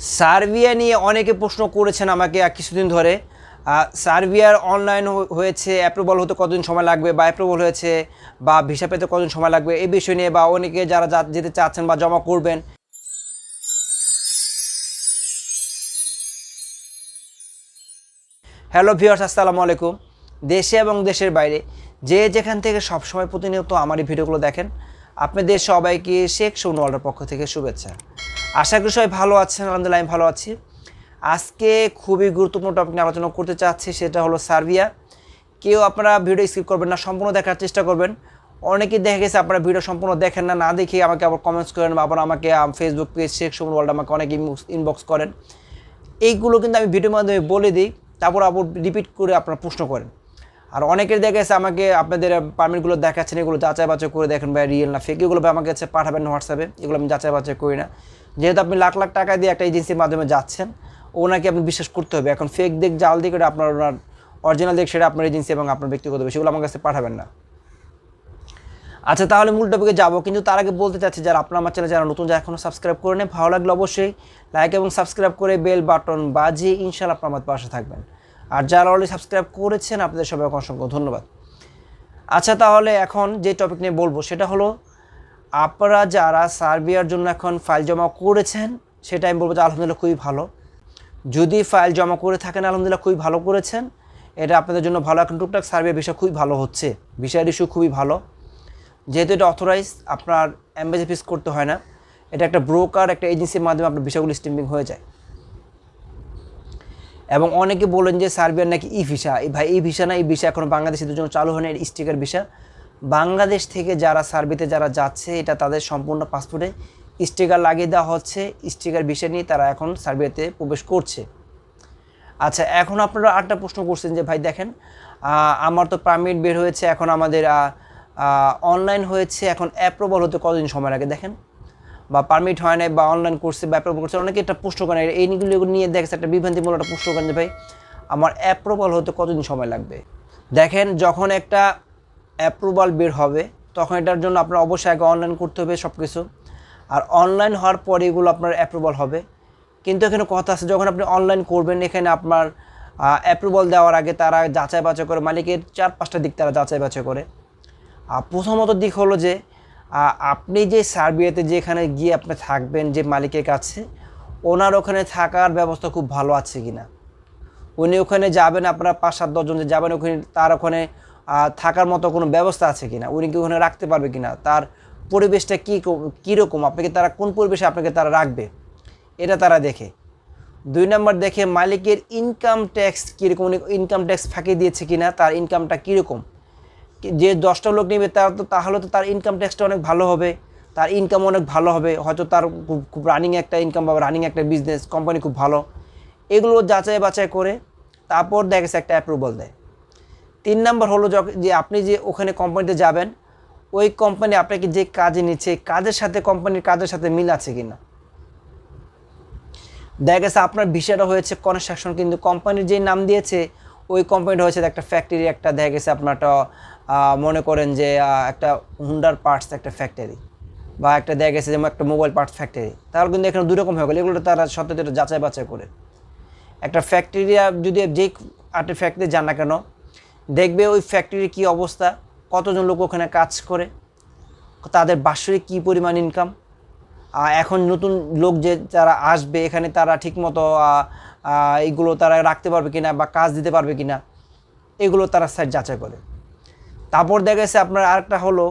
Serbia নিয়ে অনেকে প্রশ্ন করেছেন আমাকে কিছুদিন ধরে। সার্বিয়ার অনলাইন হয়েছে অ্যাপ্রুভাল হতে কতদিন সময় লাগবে, বা অ্যাপ্রুভাল হয়েছে, বা ভিসা পেতে কতদিন সময় লাগবে, এই বিষয় নিয়ে, বা অনেকে যারা যেতে চাচ্ছেন বা জমা করবেন। হ্যালো ভিউয়ার্স আসসালামু আলাইকুম। দেশে এবং দেশের বাইরে, যে যেখান থেকে সবসময় প্রতিনিয়ত আমার এই ভিডিওগুলো দেখেন, আপনাদের সবাইকে শেখ সোন ওয়ার্ল্ডের পক্ষ থেকে শুভেচ্ছা। আশা করি সবাই ভালো আছেন, আলহামদুলিল্লাহ আমি ভালো আছি। আজকে খুবই গুরুত্বপূর্ণ টপিক নিয়ে আলোচনা করতে চাচ্ছি, সেটা হলো সার্বিয়া। কেউ আপনারা ভিডিও স্কিপ করবেন না, সম্পূর্ণ দেখার চেষ্টা করবেন। অনেকে দেখা গেছে আপনারা ভিডিও সম্পূর্ণ দেখেন না না দেখে আমাকে আবার কমেন্টস করেন বা আবার আমাকে Facebook page Sheikh Soman world আমাকে অনেক ইনবক্স করেন। এইগুলো কিন্তু আমি ভিডিওর মাধ্যমে বলে দিই, তারপর আবার রিপিট করে আপনারা প্রশ্ন করেন। আর অনেকের দেখা গেছে আমাকে আপনাদের পারমিটগুলো দেখাচ্ছেন, এগুলো যাচাই বাছাই করে দেখেন ভাই রিয়েল না ফেক এগুলো আমাকে কাছে পাঠাবেন হোয়াটসঅ্যাপে এগুলো আমি যাচাই বাছাই করি না। যেহেতু আপনি লাখ লাখ টাকা দিয়ে একটা এজেন্সির মাধ্যমে যাচ্ছেন, ওনাকে আপনি বিশ্বাস করতে হবে। এখন ফেক দিক জাল দিক এটা আপনার ওনার অরিজিনাল দিক সেটা আপনার এজেন্সি এবং আপনার ব্যক্তিগত সেগুলো আমার কাছে পাঠাবেন না। আচ্ছা তাহলে মূল টপিকে যাব। কিন্তু তার আগে বলতে চাচ্ছি, যারা আপনার আমার চ্যানেল যারা নতুন, যারা এখনও সাবস্ক্রাইব করে নেন ভালো লাগলে অবশ্যই লাইক এবং সাবস্ক্রাইব করে বেল বাটন বাজিয়ে ইনশাল্লাহ আপনার আমার পাশে থাকবেন। আর যারা অলরেডি সাবস্ক্রাইব করেছেন, আপনাদের সবাইকে অসংখ্য ধন্যবাদ। আচ্ছা তাহলে এখন যে টপিক নিয়ে বলব, সেটা হলো আপনারা যারা সার্বিয়ার জন্য এখন ফাইল জমা করেছেন, সেটা আমি বলব যে আলহামদুলিল্লাহ খুবই ভালো। যদি ফাইল জমা করে থাকেন, আলহামদুলিল্লাহ খুবই ভালো করেছেন। এটা আপনাদের জন্য ভালো। এখন টুকটাক সার্বিয়া বিষয় খুবই ভালো হচ্ছে। বিষয়ের ইস্যু খুবই ভালো। যেহেতু এটা অথরাইজ আপনার অ্যাম্বাসি ফিস করতে হয় না। এটা একটা ব্রোকার একটা এজেন্সির মাধ্যমে আপনার বিষয়গুলো স্টিম্পিং হয়ে যায়। এবং অনেকে বলেন যে সার্বিয়ার নাকি ই ভিসা ভাই, এই ভিসা না, এই ভিসা এখন বাংলাদেশের জন্য চালু হয় না স্টিকার ভিসা বাংলাদেশ থেকে যারা সার্বিতে যারা যাচ্ছে, এটা তাদের সম্পূর্ণ পাসপোর্টে স্টিকার লাগিয়ে দেওয়া হচ্ছে। স্টিকার বিষয় নিয়ে তারা এখন সার্বিয়াতে প্রবেশ করছে। আচ্ছা এখন আপনারা আরেকটা প্রশ্ন করছেন যে, ভাই দেখেন আমার তো পারমিট বের হয়েছে, এখন আমাদের অনলাইন হয়েছে, এখন অ্যাপ্রুভাল হতে কতদিন সময় লাগে দেখেন? বা পারমিট হয় নাই বা অনলাইন করছে বা অ্যাপ্রুভাল করছে, অনেকে একটা প্রশ্ন করেন এইগুলো নিয়ে দেখছে একটা বিভ্রান্তিমূলক একটা প্রশ্ন করেন যে, ভাই, আমার অ্যাপ্রুভাল হতে কতদিন সময় লাগবে? দেখেন, যখন একটা অ্যাপ্রুভাল বের হবে, তখন এটার জন্য আপনার অবশ্যই আগে অনলাইন করতে হবে সব কিছু আর অনলাইন হওয়ার পরে এগুলো আপনার অ্যাপ্রুভাল হবে। কিন্তু এখানে কথা আছে, যখন আপনি অনলাইন করবেন, এখানে আপনার অ্যাপ্রুভাল দেওয়ার আগে তারা যাচাই বাছাই করে, মালিকের চার পাঁচটা দিক তারা যাচাই বাছাই করে। প্রথমত দিক হলো যে আপনি যে সার্বিয়াতে যেখানে গিয়ে আপনি থাকবেন যে মালিকের কাছে, ওনার ওখানে থাকার ব্যবস্থা খুব ভালো আছে কি না উনি ওখানে যাবেন, আপনারা পাঁচ সাত দশজন যাবেন, ওখানে তার ওখানে থাকার মতো কোনো ব্যবস্থা আছে কিনা? উনি কি ওখানে রাখতে পারবে কিনা? তার পরিবেশটা কী কীরকম? আপনাকে তারা, কোন পরিবেশে আপনাকে তারা রাখবে? এটা তারা দেখে। দুই নম্বর দেখে মালিকের ইনকাম ট্যাক্স কীরকম? উনি ইনকাম ট্যাক্স ফাঁকি দিয়েছে কিনা? তার ইনকামটা কীরকম? যে দশটা লোক নেবে তার তো, তাহলে তো তার ইনকাম ট্যাক্সটা অনেক ভালো হবে। তার ইনকাম অনেক ভালো হবে। হয়তো তার খুব রানিং একটা ইনকাম বা রানিং একটা বিজনেস কোম্পানি খুব ভালো। এগুলো যাচাই বাছাই করে তারপর দেখা গেছে একটা অ্যাপ্রুভাল দেয়। তিন নম্বর হলো যে আপনি যে ওখানে কোম্পানিতে যাবেন, ওই কোম্পানি আপনাকে যে কাজে নিচ্ছে, কাজের সাথে কোম্পানির কাজের সাথে মিল আছে কি না দেখা গেছে আপনার ভিসাটা হয়েছে কনস্ট্রাকশন কিন্তু কোম্পানির যে নাম দিয়েছে, ওই কোম্পানিটা হয়েছে একটা ফ্যাক্টরি একটা দেখা গেছে আপনারটা মনে করেন যে একটা হুন্ডার পার্টস একটা ফ্যাক্টরি বা একটা দেখা গেছে যেমন একটা মোবাইল পার্টস ফ্যাক্টরি তাহলে কিন্তু এখানে দুরকম হয়ে গেল। এগুলো তারা সত্যি যাচাই বাছাই করে। একটা ফ্যাক্টরি যদি যে আর্টের ফ্যাক্টরি যান না কেন দেখবে ওই ফ্যাক্টরির কী অবস্থা, কতজন লোক ওখানে কাজ করে, তাদের বাৎসরিক কী পরিমাণ ইনকাম এখন নতুন লোক যে যারা আসবে, এখানে তারা ঠিকমতো এইগুলো তারা রাখতে পারবে কিনা বা কাজ দিতে পারবে কিনা, এগুলো তারা সাইড যাচাই করে। তারপর দেখা গেছে আপনার আরেকটা হলো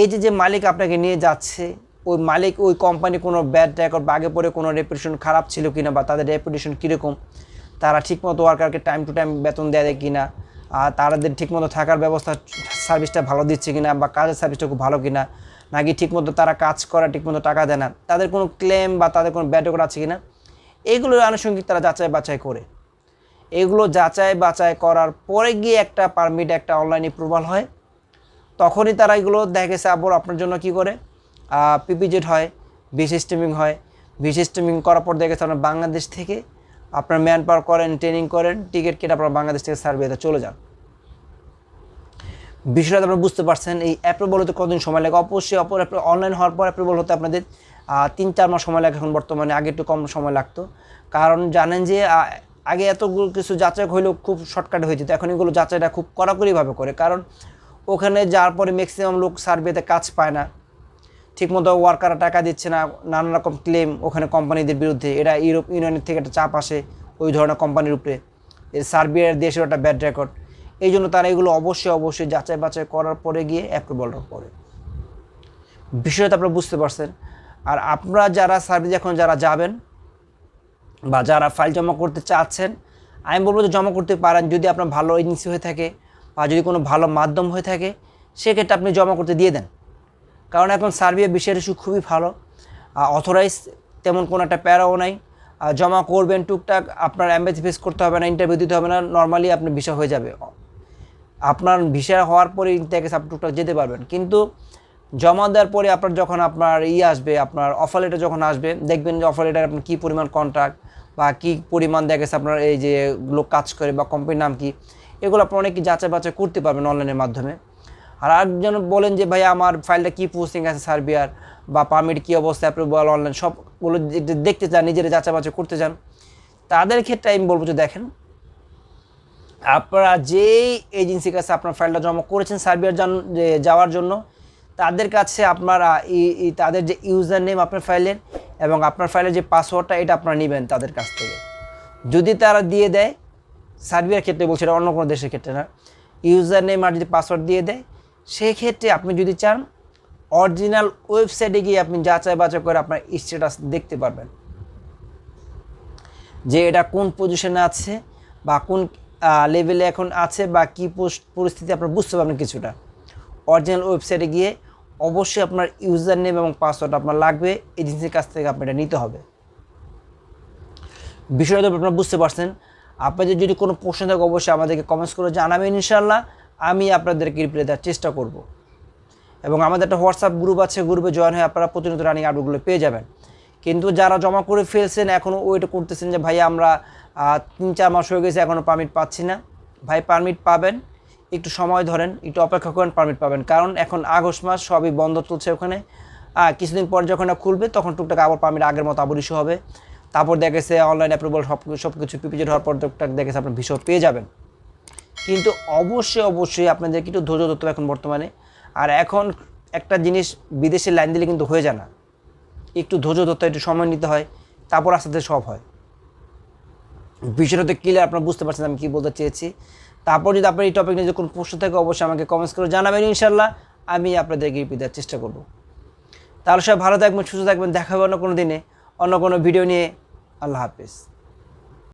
এই যে যে মালিক আপনাকে নিয়ে যাচ্ছে, ওই মালিক ওই কোম্পানি কোনো ব্যাড রেকর্ড বা আগে পরে কোনো রেপুটেশন খারাপ ছিল কিনা বা তাদের রেপুটেশন কীরকম, তারা ঠিকমতো ওয়ার্কারকে টাইম টু টাইম বেতন দেয় কিনা আর তাদের ঠিকমতো থাকার ব্যবস্থা সার্ভিসটা ভালো দিচ্ছে কিনা বা কাজের সার্ভিসটা খুব ভালো কিনা, নাকি ঠিকমতো তারা কাজ করা, ঠিকমতো টাকা দেয় না, তাদের কোনো ক্লেম বা তাদের কোনো ব্যাড রেকর্ড আছে কিনা এগুলো আনুষঙ্গিক তারা যাচাই বাছাই করে। এগুলো যাচাই বাছাই করার পরে গিয়ে একটা পারমিট একটা অনলাইন অ্যাপ্রুভাল হয়। তখনই তারা এগুলো দেখা গেছে আবার আপনার জন্য কি করে? পিপিজেড হয় ভিসি স্টিমিং হয়। ভিসি স্টিমিং করার পর দেখা গেছে আপনার বাংলাদেশ থেকে আপনার ম্যান পাওয়ার করেন ট্রেনিং করেন টিকিট কেটে আপনার বাংলাদেশ থেকে সার্বিয়াতে চলে যান। বিষয়টা আপনারা বুঝতে পারছেন, এই অ্যাপ্রুভাল হতে কতদিন সময় লাগে? অবশ্যই অপর অনলাইন হওয়ার পর অ্যাপ্রুভাল হতে আপনাদের তিন চার মাস সময় লাগে এখন বর্তমানে, আগে একটু কম সময় লাগতো। কারণ জানেন যে আগে এতগুলো কিছু যাচাই হইলেও খুব শর্টকাট হয়ে যেত, এখন এগুলো যাচাইটা খুব কড়াকড়িভাবে করে। কারণ ওখানে যাওয়ার পরে ম্যাক্সিমাম লোক সার্ভেতে কাজ পায় না। ঠিকমতো ওয়ার্কাররা টাকা দিচ্ছে না, নানা রকম ক্লেম ওখানে কোম্পানিদের বিরুদ্ধে। এটা ইউরোপ ইউনিয়নের থেকে একটা চাপ আসে ওই ধরনের কোম্পানির উপরে। সার্বিয়ার দেশের একটা ব্যাড রেকর্ড এই জন্য তারা এগুলো অবশ্যই অবশ্যই যাচাই বাছাই করার পরে গিয়ে অ্যাপ্রুভালটা করে। বিষয়টা আপনারা বুঝতে পারছেন। আর আপনারা যারা সার্ভিস এখন যারা যাবেন বা যারা ফাইল জমা করতে চাচ্ছেন, আমি বলব যে জমা করতে পারেন যদি আপনার ভালো এজেন্সি হয়ে থাকে বা যদি কোনো ভালো মাধ্যম হয়ে থাকে, সেক্ষেত্রে আপনি জমা করতে দিয়ে দেন। কারণ এখন সার্বিয়া বিষয়ের ইস্যু খুবই ভালো। অথরাইজ তেমন কোনো একটা প্যারাও নাই। জমা করবেন টুকটাক, আপনার অ্যাম্বাসি ফেস করতে হবে না ইন্টারভিউ দিতে হবে না নর্মালি আপনার ভিসা হয়ে যাবে। আপনার ভিসা হওয়ার পরে ইন্টারকে আপনি টুকটাক যেতে পারবেন। কিন্তু জমা দেওয়ার পরে আপনার যখন আপনার ই আসবে, আপনার অফার লেটার যখন আসবে, দেখবেন যে অফার লেটার আপনার কী পরিমাণ কন্ট্রাক্ট বা কী পরিমাণ দেখা গেছে আপনার এই যে লোক কাজ করে বা কোম্পানির নাম কি, এগুলো আপনি অনেক যাচাই বাছাই করতে পারবেন অনলাইনের মাধ্যমে। আর একজন বলেন যে ভাই আমার ফাইলটা কী পোস্টিং আছে সার্বিয়ার বা পারমিট কী অবস্থা অ্যাপ্রুভাল অনলাইন সবগুলো দেখতে চান, নিজেরা যাচাই বাছাই করতে চান। তাদের ক্ষেত্রে আমি বলব যে, দেখেন, আপনারা যেই এজেন্সির কাছে আপনার ফাইলটা জমা করেছেন সার্বিয়ার যাওয়ার জন্য, তাদের কাছে আপনারা তাদের যে ইউজার নেম আপনার ফাইলের এবং আপনার ফাইলের যে পাসওয়ার্ডটা এটা আপনারা নেবেন তাদের কাছ থেকে। যদি তারা দিয়ে দেয় সার্বিয়ার ক্ষেত্রে বলছে এটা অন্য কোনো দেশের ক্ষেত্রে না ইউজার নেম আর যদি পাসওয়ার্ড দিয়ে দেয় সেই ক্ষেত্রে আপনি যদি চান, অরিজিনাল ওয়েবসাইটে গিয়ে আপনি যাচাই বাছাই করে আপনার স্ট্যাটাস দেখতে পারবেন। যে এটা কোন পজিশনে আছে বা কোন লেভেলে এখন আছে বা কী পরিস্থিতি আপনার বুঝতে পারবেন কিছুটা। অরিজিনাল ওয়েবসাইটে গিয়ে অবশ্যই আপনার ইউজার নেম এবং পাসওয়ার্ড আপনার লাগবে, এজেন্সির কাছ থেকে আপনি এটা নিতে হবে। বিষয়টা আপনারা বুঝতে পারছেন। আপনাদের যদি কোনো প্রশ্ন থাকে, অবশ্যই আমাদেরকে কমেন্টস করে জানাবেন ইনশাল্লাহ আমি আপনাদেরকে রিপ্লাই দেওয়ার চেষ্টা করব। এবং আমাদের একটা হোয়াটসঅ্যাপ গ্রুপ আছে গ্রুপে জয়েন হয়ে আপনারা প্রতিনিয়ত রানিং আপডেটগুলো পেয়ে যাবেন। কিন্তু যারা জমা করে ফেলছেন এখনও ওয়েট করতেছেন যে, ভাই, আমরা তিন, চার মাস হয়ে গেছে এখনও পারমিট পাচ্ছি না। ভাই পারমিট পাবেন। একটু সময় ধরেন, একটু অপেক্ষা করেন পারমিট পাবেন। কারণ এখন আগস্ট মাস, সবই বন্ধ চলছে ওখানে। কিছুদিন পর যখন খুলবে, তখন টুকটাক আবার পারমিট আগের মতো আবার ইস্যু হবে। তারপর দেখেছে অনলাইন অ্যাপ্রুভাল সব সব কিছু পিপিজেড হওয়ার পর টুকটাক দেখেছে আপনার ভিসা পেয়ে যাবেন। কিন্তু অবশ্যই অবশ্যই আপনাদেরকে একটু ধৈর্য ধরতে হবে এখন বর্তমানে। আর এখন একটা জিনিস বিদেশে লাইন দিলে কিন্তু হয়ে যায় না। একটু ধৈর্য ধরতে একটু সময় নিতে হয়, তারপর আস্তে আস্তে সব হয়। বিষয়টা তো ক্লিয়ার আপনারা বুঝতে পারছেন আমি কী বলতে চেয়েছি। তারপর যদি আপনার এই টপিক নিয়ে কোনো প্রশ্ন থাকে, অবশ্যই আমাকে কমেন্টস করে জানাবেন ইনশাল্লাহ আমি আপনাদেরকে রিপিট দেওয়ার চেষ্টা করব। তাহলে সবাই ভালো থাকবেন, সুস্থ থাকবেন, দেখা হবে অন্য কোনো দিনে, অন্য কোনো ভিডিও নিয়ে। আল্লাহ হাফিজ।